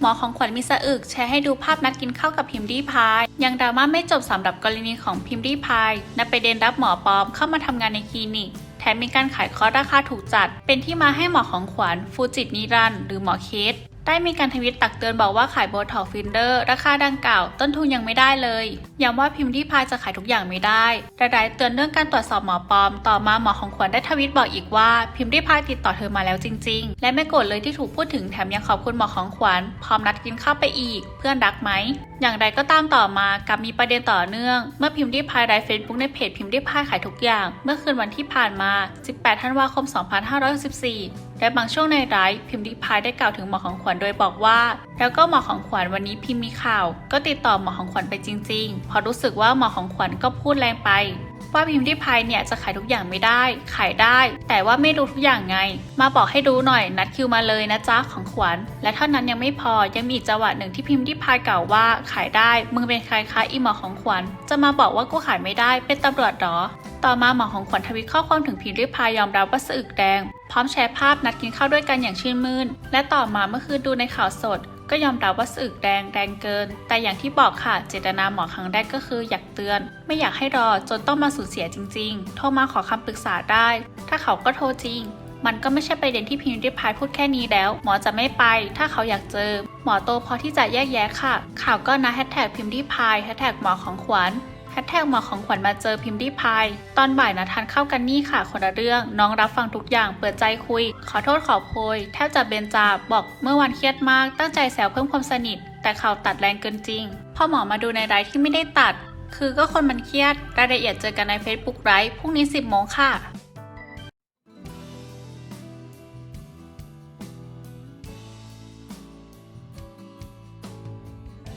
หมอของขวัญมีสะอึกแชร์ให้ดูภาพนัดกินข้าวกับพิมพ์ดีพาย ยังดราม่าไม่จบสำหรับกรณีของพิมพ์ดีพายนับไปเดนรับหมอปลอมเข้ามาทำงานในคลินิก แถมมีการขายคอร์สราคาถูกจัด เป็นที่มาให้หมอของขวัญฟูจิตนิรันหรือหมอเคส ได้มีการทวิตตักเตือนบอกว่าขายโบท็อกฟินเดอร์ ราคาดังกล่าว ต้นทุนยังไม่ได้เลยย้ำว่าพิมพ์ที่พายจะขายทุกอย่างไม่ได้แต่ได้เตือนเรื่องการตรวจสอบหมอปลอม ต่อมาหมอของขวัญได้ทวิตบอกอีกว่าพิมพ์ที่พายติดต่อเธอมาแล้วจริง ๆ และไม่โกรธเลยที่ถูกพูดถึงแถมยังขอบคุณหมอของขวัญพร้อมนัดกินข้าวไปอีก เพื่อนรักไหมอย่างไรก็ตามต่อมากับมีประเด็นต่อเนื่อง เมื่อพิมพ์ที่พายไลฟ์เฟซบุ๊กในเพจพิมพ์ที่พายขายทุกอย่าง เมื่อคืนวันที่ผ่านมา 18 ธันวาคม 2564 และบางช่วงในไลฟ์พิมพ์ริพายได้กล่าวถึงหมอของขวัญโดยบอกว่า แล้วก็หมอของขวัญวันนี้พิมพ์มีข่าว ก็ติดต่อหมอของขวัญไปจริงๆเพราะรู้สึกว่าหมอของขวัญก็พูดแรงไป ว่าพิมพ์ริพายเนี่ยจะขายทุกอย่างไม่ได้ ขายได้ แต่ว่าไม่รู้ทุกอย่างไง มาบอกให้ดูหน่อยนัดคิวมาเลยนะจ๊ะของขวัญ และเท่านั้นยังไม่พอยังมีจังหวะหนึ่งที่พิมพ์ริพายกล่าวว่าขายได้ มึงเป็นใครคะอีหมอของขวัญ จะมาบอกว่ากูขายไม่ได้เป็นตำรวจเหรอ ต่อมาหมอของขวัญทวิตข้อความถึงพิมพ์ริพายยอมรับว่าสะอึกแดง พร้อมแชร์ภาพนัดกินข้าวด้วยกันอย่างชื่นมื่น และต่อมาเมื่อคืนดูในข่าวสด ก็ยอมรับว่าสะอึกแดงแดงเกิน แต่อย่างที่บอกค่ะ เจตนาหมอครั้งแรกก็คืออยากเตือน ไม่อยากให้รอจนต้องมาสูญเสียจริง ๆ โทรมาขอคำปรึกษาได้ ถ้าเขาก็โทรจริงมันก็ไม่ใช่ประเด็นที่พิมพ์ริพายพูดแค่นี้แล้ว หมอจะไม่ไป ถ้าเขาอยากเจอ หมอโตพอที่จะแยกแยะค่ะ ข่าวก็นะแฮชแท็กพิมพ์ริพายแฮชแท็กหมอของขวัญ แฮชแท็กหมอของขวัญมาเจอพิมพ์ดีพายตอนบ่ายนะทานข้าวกันนี่ค่ะคนละเรื่อง น้องรับฟังทุกอย่างเปิดใจคุย ขอโทษขอโพยแทบจะเบนจาบอกเมื่อวันเครียดมาก ตั้งใจแซวเพิ่มความสนิท แต่ข่าวตัดแรงเกินจริง พอหมอมาดูในไลฟ์ที่ไม่ได้ตัด คือก็คนมันเครียดรายละเอียดเจอกันใน Facebook ไลฟ์พรุ่งนี้ 10โมงค่ะ